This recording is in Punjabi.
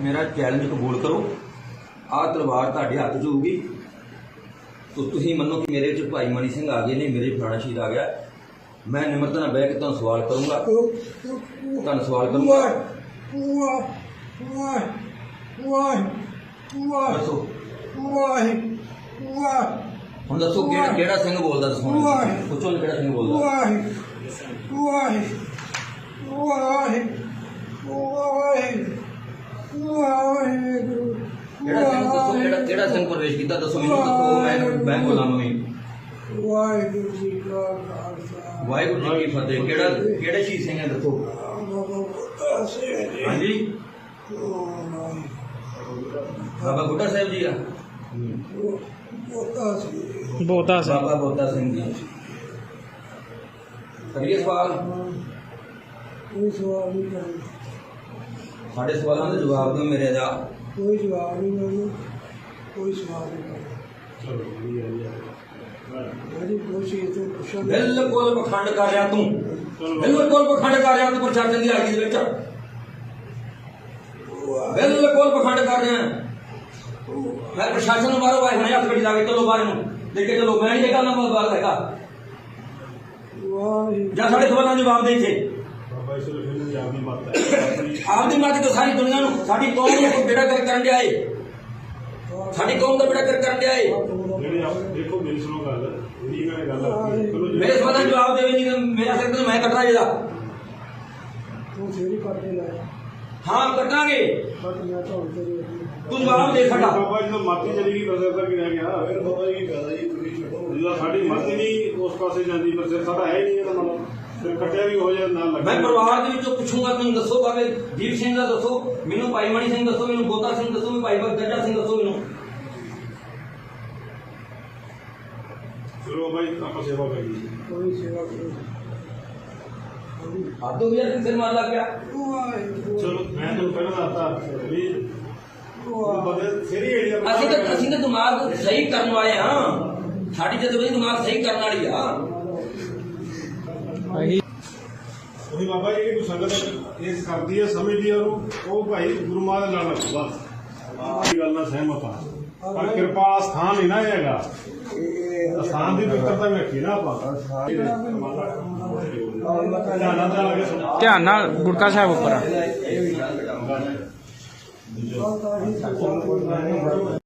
ਮੇਰਾ ਚੈਲੰਜ ਕਬੂਲ ਕਰੋ। ਆਹ ਤਲਵਾਰ ਤੁਹਾਡੇ ਹੱਥ 'ਚ ਹੋਊਗੀ। ਤੋ ਤੁਸੀਂ ਮੰਨੋ ਕਿ ਮੇਰੇ ਵਿੱਚ ਭਾਈ ਮਨੀ ਸਿੰਘ ਆ ਗਏ ਨੇ ਮੇਰੇ ਫਲਾਣਾ ਸ਼ਹੀਦ ਆ ਗਿਆ। ਮੈਂ ਨਿਮਰਤਾ ਨਾਲ ਬਹਿ ਕੇ ਤੁਹਾਨੂੰ ਸਵਾਲ ਕਰੂੰਗਾ। ਤੁਹਾਨੂੰ ਸਵਾਲ ਕਰੂੰਗਾ। ਦੱਸੋ। ਹੁਣ ਦੱਸੋ ਕਿਹੜਾ ਕਿਹੜਾ ਸਿੰਘ ਬੋਲਦਾ ਦੱਸੋ। ਪੁੱਛੋ ਕਿਹੜਾ ਸਿੰਘ ਬੋਲਦਾ ਕਿਹੜਾ ਸਿੰਘ ਦੱਸੋ ਕਿਹੜਾ ਕਿਹੜਾ ਸਿੰਘ ਪ੍ਰਵੇਸ਼ ਕੀਤਾ ਦੱਸੋ ਮੈਨੂੰ ਦੱਸੋ ਮੈਂ ਮੈਂ ਬੋਲਾਂ ਮੈਂ ਵਾਹਿਗੁਰੂ ਜੀ ਕਾ ਖਾਲਸਾ ਵਾਹਿਗੁਰੂ ਜੀ ਕੀ ਫਤਿਹ ਕਿਹੜਾ ਕਿਹੜੇ ਸ਼ਹੀਦ ਸਿੰਘ ਹੈ ਦੱਸੋ ਬਾਬਾ ਸੇ ਹਾਂਜੀ ਬਾਬਾ ਬੁੱਢਾ ਸਾਹਿਬ ਜੀ ਆ ਬੋਤਾ ਸੀ ਬੋਤਾ ਸਿੰਘ ਬਾਬਾ ਬੋਤਾ ਸਿੰਘ ਜੀ ਕਰੀਏ ਸਵਾਲ ਕੋਈ ਸਵਾਲ ਨਹੀਂ ਕਰਨਾ ਸਾਡੇ ਸਵਾਲਾਂ ਦੇ ਜਵਾਬ ਦਿਓ ਮੇਰੇ ਦਾ ਕੋਈ ਜਵਾਬ ਨਹੀਂ ਮੈਨੂੰ ਕੋਈ ਸਵਾਲ ਨਹੀਂ। ਕਰਨਾ ਮੇਰੀ ਕੋਸ਼ਿਸ਼ ਤੋਂ ਪੁੱਛਣ ਬਿਲਕੁਲ ਪਖੰਡ ਕਰ ਰਿਹਾ ਤੂੰ। ਬਿਲਕੁਲ ਪਖੰਡ ਕਰ ਰਿਹਾ ਤੂੰ ਪ੍ਰਸ਼ਾਸਨ ਦੀ ਹਾਜ਼ਰੀ ਦੇ ਵਿੱਚ। ਬਿਲਕੁਲ ਪਖੰਡ ਕਰ ਰਿਹਾ। ਮੈਂ ਪ੍ਰਸ਼ਾਸਨ ਨੂੰ ਮਾਰੋ ਆਏ ਹੁਣੇ ਹੱਥ ਗੱਡੀ ਲਾ ਕੇ ਚਲੋ ਬਾਹਰ ਨੂੰ ਲੈ ਕੇ ਚਲੋ ਮੈਂ ਨਹੀਂ ਇਹ ਗੱਲ ਨਾ ਬਾਤ ਹੈਗਾ। ਜਾਂ। ਸਾਡੇ ਸਵਾਲਾਂ ਦੇ ਜਵਾਬ ਦੇ ਇੱਥੇ। ਬਾਬਾ ਇਸ ਵੇਲੇ ਫਿਰ ਆਪਣੀ ਮੱਤ ਹੈ ਆਪਦੀ ਮਰਜ਼ੀ ਤੋਂ ਸਾਰੀ ਦੁਨੀਆ ਨੂੰ ਸਾਡੀ ਕੌਮ ਨੂੰ ਬੇੜਾ ਕਰ ਕਰਨ ਦਿਆ ਏ ਸਾਡੀ ਕੌਮ ਦਾ ਬੇੜਾ ਕਰ ਕਰਨ ਦਿਆ ਏ ਜਿਹੜੇ ਆਪ ਦੇਖੋ ਮੇਰੀ ਸੁਣੋ ਗੱਲ। ਇਹਦੀ ਗੱਲ ਗੱਲ ਆਪਣੀ ਚਲੋ ਜਿਹੜੇ- ਮੇਰੇ ਸਵਾਲਾਂ ਦੇ ਜਵਾਬ ਦੇਵੇ ਨਹੀਂ ਤਾਂ ਮੇਰਾ ਸਿਰ ਤੇ ਮੈਂ ਕੱਟਣਾ ਜਿਹਦਾ ਤੂੰ ਫੇਰੀ ਕਰਦੇ ਲੈ। ਹਾਂ ਕੱਟਾਂਗੇ ਬਟ ਮੈਂ ਤਾਂ ਤੇਰੀ ਤੂੰ ਜਵਾਬ ਦੇ ਸਾਡਾ। ਬਾਬਾ ਜੀ ਤਾਂ ਮੱਤ ਚਲੀ ਗਈ ਬਸ ਅਸਰ ਕੀ ਰਹਿ ਗਿਆ। ਫਿਰ ਬਾਬਾ ਜੀ ਕੀ ਫਾਇਦਾ ਜੀ ਤੁਸੀਂ ਛੱਡੋ। ਜਦੋਂ ਸਾਡੀ ਮੱਤ ਹੀ ਨਹੀਂ ਉਸ ਪਾਸੇ ਜਾਂਦੀ ਪਰ ਸਿਰ ਸਾਡਾ ਹੈ ਹੀ ਨਹੀਂ ਇਹਦਾ ਮਤਲਬ। ਫਿਰ ਕੱਟਿਆ ਵੀ ਹੋ ਜਾਏ ਨਾ ਲੱਗੇ ਮੈਂ ਪਰਿਵਾਰ ਦੇ ਵਿੱਚੋਂ ਪੁੱਛੂੰਗਾ ਤੁਹਾਨੂੰ ਦੱਸੋ ਬਾਬੇ ਦੀਪ ਸਿੰਘ ਦਾ ਦੱਸੋ ਮੈਨੂੰ ਭਾਈ ਮਣੀ ਸਿੰਘ ਦੱਸੋ ਮੈਨੂੰ ਬੋਤਾ ਸਿੰਘ ਦੱਸੋ ਮੈਨੂੰ ਭਾਈ ਬਗੜਾ ਸਿੰਘ ਦੱਸੋ ਮੈਨੂੰ। ਚਲੋ ਜੀ ਆਪਾਂ ਸੇਵਾ ਕਰੀਏ ਕੋਈ ਸੇਵਾ ਕਰੋ ਹੱਦੋਂ ਵੀ ਯਾਰ ਸਿਰ ਮਾਰ ਲੱਗ ਗਿਆ ਚਲੋ ਮੈਂ ਤੁਹਾਨੂੰ ਪਹਿਲਾਂ ਦੱਸਤਾ ਵੀ ਅਸੀਂ ਤਾਂ ਅਸੀਂ ਤਾਂ ਦਿਮਾਗ ਸਹੀ ਕਰਨ ਵਾਲੇ ਹਾਂ। ਸਾਡੀ ਜਦੋਂ ਦਿਮਾਗ ਸਹੀ ਕਰਨ ਵਾਲੀ ਆ। ਅਸੀਂ ਉਹੀ ਬਾਬਾ ਜੀ ਜਿਹੜੀ ਕੋਈ ਸੰਗਤ ਇਸ ਕਰਦੀ ਹੈ ਸਮਝਦੀ ਹੈ ਉਹਨੂੰ ਉਹ ਭਾਈ ਗੁਰੂ ਮਹਾਰਾਜ ਨਾਲ ਰੱਖੋ ਬਸ ਆਹ ਗੱਲ ਨਾਲ ਸਹਿਮਤ ਆ ਪਰ ਕਿਰਪਾ ਸਥਾਨ ਨਹੀਂ ਨਾ ਇਹ ਹੈਗਾ ਸਥਾਨ ਦੀ ਪਵਿੱਤਰਤਾ ਵੇਖੀ ਨਾ ਆਪਾਂ ਧਿਆਨ ਨਾਲ ਧਿਆਨ ਨਾਲ ਸੁਣੋ। ਧਿਆਨ ਨਾਲ ਗੁਟਕਾ ਸਾਹਿਬ ਉੱਪਰ ਆ ਤਾਂ ਹੀ